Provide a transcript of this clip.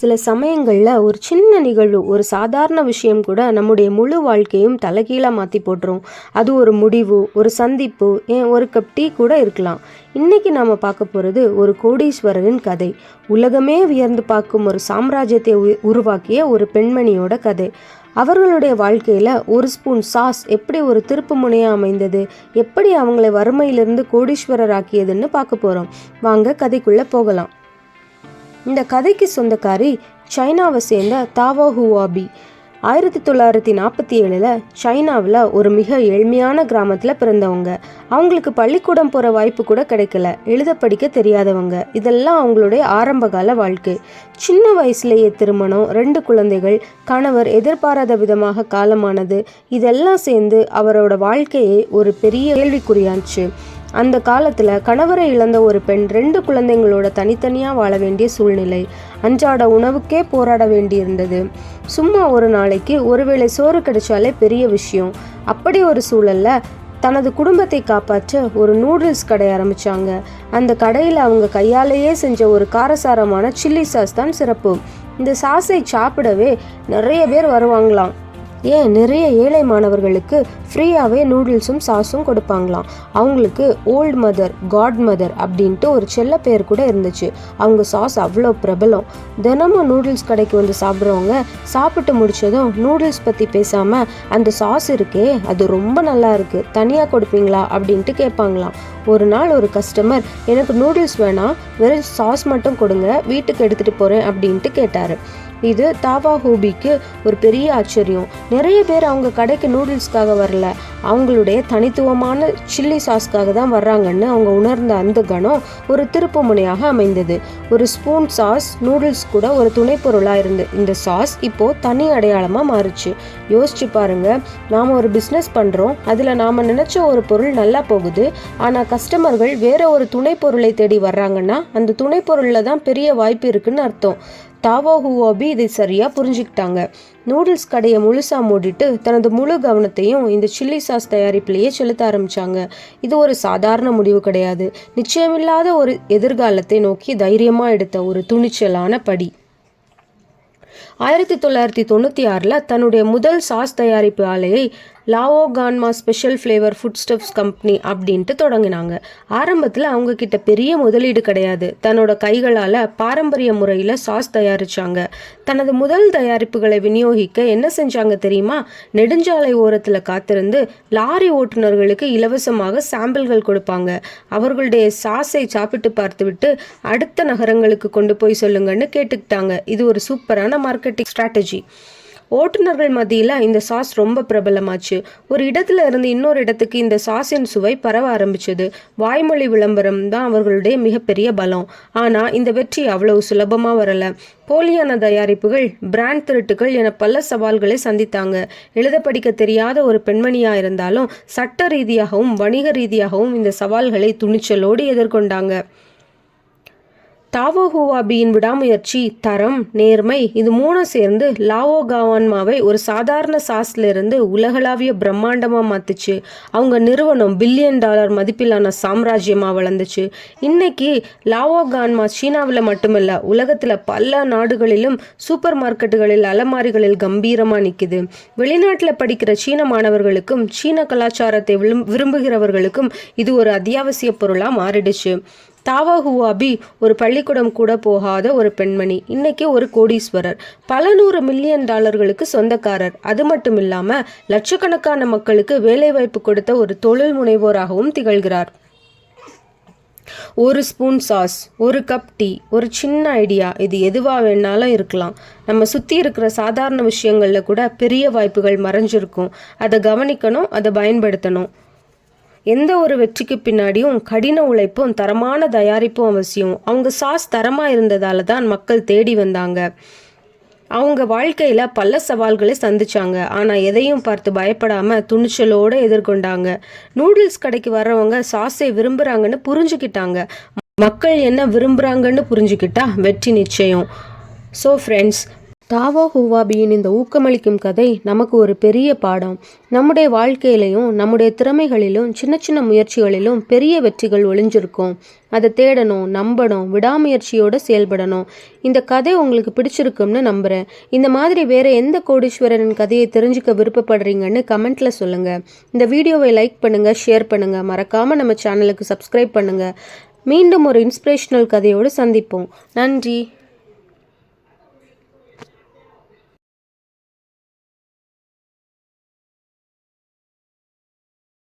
சில சமயங்களில் ஒரு சின்ன நிகழ்வு ஒரு சாதாரண விஷயம் கூட நம்முடைய முழு வாழ்க்கையும் தலைகீழாக மாற்றி போட்டுரும். அது ஒரு முடிவு ஒரு சந்திப்பு ஏன் ஒரு கப் டீ கூட இருக்கலாம். இன்னைக்கு நாம் பார்க்க போகிறது ஒரு கோடீஸ்வரரின் கதை. உலகமே உயர்ந்து பார்க்கும் ஒரு சாம்ராஜ்யத்தை உருவாக்கிய ஒரு பெண்மணியோட கதை. அவர்களுடைய வாழ்க்கையில் ஒரு ஸ்பூன் சாஸ் எப்படி ஒரு திருப்பு முனையாக அமைந்தது? எப்படி அவங்களை வறுமையிலிருந்து கோடீஸ்வரர் ஆக்கியதுன்னு பார்க்க போகிறோம் வாங்க கதைக்குள்ளே போகலாம். இந்த கதைக்கு சொந்தக்காரி சைனாவை சேர்ந்த தாவோ ஹுவாபி. ஆயிரத்தி தொள்ளாயிரத்தி நாற்பத்தி ஏழில் சைனாவில் ஒரு மிக ஏழ்மையான கிராமத்தில் பிறந்தவங்க. அவங்களுக்கு பள்ளிக்கூடம் போகிற வாய்ப்பு கூட கிடைக்கல. எழுத படிக்க தெரியாதவங்க. இதெல்லாம் அவங்களுடைய ஆரம்பகால வாழ்க்கை. சின்ன வயசுலேயே திருமணம் ரெண்டு குழந்தைகள் கணவர் எதிர்பாராத விதமாக காலமானது இதெல்லாம் சேர்ந்து அவரோட வாழ்க்கையை ஒரு பெரிய கேள்விக்குறியாச்சு. அந்த காலத்தில் கணவரை இழந்த ஒரு பெண் ரெண்டு குழந்தைங்களோட தனித்தனியாக வாழ வேண்டிய சூழ்நிலை. அன்றாட உணவுக்கே போராட வேண்டியிருந்தது. சும்மா ஒரு நாளைக்கு ஒருவேளை சோறு கிடைச்சாலே பெரிய விஷயம். அப்படி ஒரு சூழல்ல தனது குடும்பத்தை காப்பாற்ற ஒரு நூடுல்ஸ் கடை ஆரம்பிச்சாங்க. அந்த கடையில் அவங்க கையாலேயே செஞ்ச ஒரு காரசாரமான சில்லி சாஸ் தான் சிறப்பு. இந்த சாஸை சாப்பிடவே நிறைய பேர் வருவாங்களாம். ஏன்? நிறைய ஏழை மாணவர்களுக்கு ஃப்ரீயாகவே நூடுல்ஸும் சாஸும் கொடுப்பாங்களாம். அவங்களுக்கு ஓல்ட் மதர் காட் மதர் அப்படின்ட்டு ஒரு செல்ல பேர் கூட இருந்துச்சு. அவங்க சாஸ் அவ்வளோ பிரபலம். தினமும் நூடுல்ஸ் கடைக்கு வந்து சாப்பிட்றவங்க சாப்பிட்டு முடிச்சதும் நூடுல்ஸ் பற்றி பேசாமல் அந்த சாஸ் இருக்கே அது ரொம்ப நல்லா இருக்குது தனியாக கொடுப்பீங்களா? அப்படின்ட்டு கேட்பாங்களாம் ஒரு நாள் ஒரு கஸ்டமர் எனக்கு நூடுல்ஸ் வேணாம் வெறும் சாஸ் மட்டும் கொடுங்க வீட்டுக்கு எடுத்துகிட்டு போகிறேன் அப்படின்ட்டு கேட்டார். இது தாவா ஹூபிக்கு ஒரு பெரிய ஆச்சரியம். நிறைய பேர் அவங்க கடைக்கு நூடுல்ஸ்க்காக வரல. அவங்களுடைய தனித்துவமான சில்லி சாஸ்க்காக தான் வர்றாங்கன்னு அவங்க உணர்ந்த அந்த கணம் ஒரு திருப்பு முனையாக அமைந்தது. ஒரு ஸ்பூன் சாஸ் நூடுல்ஸ் கூட ஒரு துணை பொருளாக இருந்து இந்த சாஸ் இப்போ தனி அடையாளமாக மாறுச்சு. யோசிச்சு பாருங்க நாம் ஒரு பிஸ்னஸ் பண்ணுறோம் அதில் நாம் நினச்ச ஒரு பொருள் நல்லா போகுது ஆனால் கஸ்டமர்கள் வேற ஒரு துணை பொருளை தேடி வர்றாங்கன்னா அந்த துணை பொருளில் தான் பெரிய வாய்ப்பு இருக்குன்னு அர்த்தம். டாவோ ஹுவாபி இதை சரியா புரிஞ்சுக்கிட்டாங்க. நூடுல்ஸ் கடையை முழுசா மூடிட்டு தனது முழு கவனத்தையும் இந்த சில்லி சாஸ் தயாரிப்பிலேயே செலுத்த ஆரம்பிச்சாங்க. இது ஒரு சாதாரண முடிவு கிடையாது. நிச்சயமில்லாத ஒரு எதிர்காலத்தை நோக்கி தைரியமா எடுத்த ஒரு துணிச்சலான படி. ஆயிரத்தி தொள்ளாயிரத்தி தொண்ணூற்றி ஆறில் தன்னுடைய முதல் சாஸ் தயாரிப்பு ஆலையை Lao Gan Ma special flavour food stuffs company அப்படின்ட்டு தொடங்கினாங்க. ஆரம்பத்தில் அவங்க கிட்ட பெரிய முதலீடு கிடையாது. தன்னோட கைகளால் பாரம்பரிய முறையில் சாஸ் தயாரிச்சாங்க. தனது முதல் தயாரிப்புகளை விநியோகிக்க என்ன செஞ்சாங்க தெரியுமா? நெடுஞ்சாலை ஓரத்தில் காத்திருந்து லாரி ஓட்டுநர்களுக்கு இலவசமாக சாம்பிள்கள் கொடுப்பாங்க. அவர்களுடைய சாஸை சாப்பிட்டு பார்த்துவிட்டு அடுத்த நகரங்களுக்கு கொண்டு போய் சொல்லுங்கன்னு கேட்டுக்கிட்டாங்க. இது ஒரு சூப்பரான மார்க்கெட் மார்க்கெட்டிங் ஸ்ட்ராட்டஜி ஓட்டுநர்கள் மத்தியில் இந்த சாஸ் ரொம்ப பிரபலமாச்சு. ஒரு இடத்துல இருந்து இன்னொரு இடத்துக்கு இந்த சாஸின் சுவை பரவ ஆரம்பிச்சது. வாய்மொழி விளம்பரம் தான் அவர்களுடைய மிகப்பெரிய பலம். ஆனால் இந்த வெற்றி அவ்வளவு சுலபமாக வரல. போலியான தயாரிப்புகள் பிராண்ட் திருட்டுகள் என பல சவால்களை சந்தித்தாங்க. எழுத படிக்க தெரியாத ஒரு பெண்மணியாக இருந்தாலும் சட்ட ரீதியாகவும் வணிக ரீதியாகவும் இந்த சவால்களை துணிச்சலோடு எதிர்கொண்டாங்க. தாவோ ஹுவாபியின் விடாமுயற்சி தரம் நேர்மை இது மூணும் சேர்ந்து லாவோ காவான்மாவை ஒரு சாதாரண சாஸ்லேருந்து உலகளாவிய பிரம்மாண்டமாக மாற்றுச்சு அவங்க நிறுவனம் பில்லியன் டாலர் மதிப்பிலான சாம்ராஜ்யமாக வளர்ந்துச்சு. இன்னைக்கு லாவோ கான்மா சீனாவில் மட்டுமல்ல உலகத்தில் பல நாடுகளிலும் சூப்பர் மார்க்கெட்டுகளில் அலமாரிகளில் கம்பீரமாக நிற்கிது வெளிநாட்டில் படிக்கிற சீன மாணவர்களுக்கும் சீன கலாச்சாரத்தை விரும்புகிறவர்களுக்கும் இது ஒரு அத்தியாவசிய பொருளாக மாறிடுச்சு. தாவா ஹுவாபி ஒரு பள்ளிக்கூடம் கூட போகாத ஒரு பெண்மணி. இன்னைக்கு ஒரு கோடீஸ்வரர். பல நூறு மில்லியன் டாலர்களுக்கு சொந்தக்காரர். அது மட்டும் இல்லாம லட்சக்கணக்கான மக்களுக்கு வேலைவாய்ப்பு கொடுத்த ஒரு தொழில் முனைவோராகவும் திகழ்கிறார். ஒரு ஸ்பூன் சாஸ் ஒரு கப் டீ ஒரு சின்ன ஐடியா. இது எதுவாக வேணாலும் இருக்கலாம். நம்ம சுற்றி இருக்கிற சாதாரண விஷயங்களில் கூட பெரிய வாய்ப்புகள் மறைஞ்சிருக்கும். அதை கவனிக்கணும் அதை பயன்படுத்தணும். எந்த ஒரு வெற்றிக்கு பின்னாடியும் கடின உழைப்பும் தரமான தயாரிப்பும் அவசியம். அவங்க சாஸ் தரமாக இருந்ததால தான் மக்கள் தேடி வந்தாங்க. அவங்க வாழ்க்கையில் பல சவால்களை சந்திச்சாங்க. ஆனால் எதையும் பார்த்து பயப்படாமல் துணிச்சலோடு எதிர்கொண்டாங்க. நூடுல்ஸ் கடைக்கு வர்றவங்க சாஸை விரும்புகிறாங்கன்னு புரிஞ்சுக்கிட்டாங்க. மக்கள் என்ன விரும்புகிறாங்கன்னு புரிஞ்சுக்கிட்டா வெற்றி நிச்சயம். ஸோ ஃப்ரெண்ட்ஸ் தாவோ ஹூவாபியின் இந்த ஊக்கமளிக்கும் கதை நமக்கு ஒரு பெரிய பாடம். நம்முடைய வாழ்க்கையிலையும் நம்முடைய திறமைகளிலும் சின்ன சின்ன முயற்சிகளிலும் பெரிய வெற்றிகள் ஒளிஞ்சிருக்கும். அதை தேடணும் நம்பணும் விடாமுயற்சியோடு செயல்படணும். இந்த கதை உங்களுக்கு பிடிச்சிருக்கும்னு நம்புகிறேன் இந்த மாதிரி வேறு எந்த கோடீஸ்வரரின் கதையை தெரிஞ்சுக்க விருப்பப்படுறீங்கன்னு கமெண்ட்டில் சொல்லுங்கள் இந்த வீடியோவை லைக் பண்ணுங்கள் ஷேர் பண்ணுங்கள் மறக்காமல் நம்ம சேனலுக்கு சப்ஸ்கிரைப் பண்ணுங்கள் மீண்டும் ஒரு இன்ஸ்பிரேஷனல் கதையோடு சந்திப்போம். நன்றி.